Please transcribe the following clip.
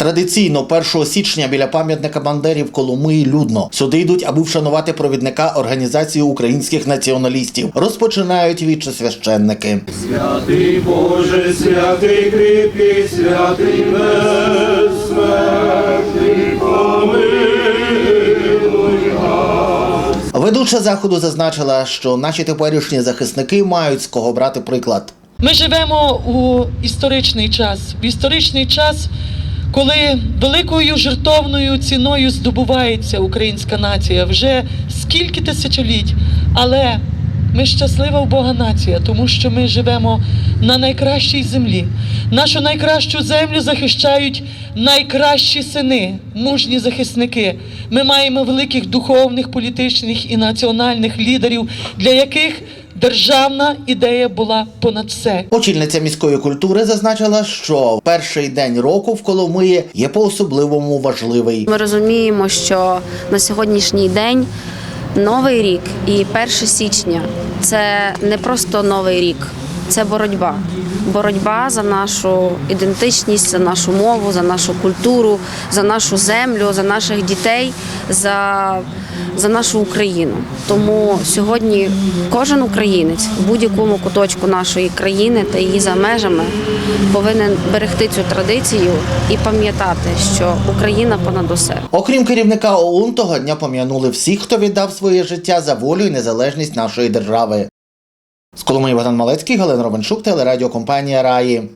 Традиційно 1 січня біля пам'ятника Бандері в Коломиї людно. Сюди йдуть, аби вшанувати провідника організації українських націоналістів. Розпочинають вічі священники. Святий Боже, святий кріпкий, святий безсмертний, помилуй нас. Ведуча заходу зазначила, що наші теперішні захисники мають з кого брати приклад. Ми живемо у історичний час, в історичний час, коли великою жертовною ціною здобувається українська нація вже скільки тисячоліть. Але ми щаслива в Бога нація, тому що ми живемо на найкращій землі. Нашу найкращу землю захищають найкращі сини, мужні захисники. Ми маємо великих духовних, політичних і національних лідерів, для яких державна ідея була понад все. Очільниця міської культури зазначила, що перший день року в Коломиї є по-особливому важливий. Ми розуміємо, що на сьогоднішній день новий рік і 1 січня це не просто новий рік, це боротьба. Боротьба за нашу ідентичність, за нашу мову, за нашу культуру, за нашу землю, за наших дітей, за, за нашу Україну. Тому сьогодні кожен українець в будь-якому куточку нашої країни та її за межами повинен берегти цю традицію і пам'ятати, що Україна понад усе. Окрім керівника ОУН, того дня пом'янули всіх, хто віддав своє життя за волю і незалежність нашої держави. З Коломиї Богдан Малецький, Галина Романчук, телерадіокомпанія Раї.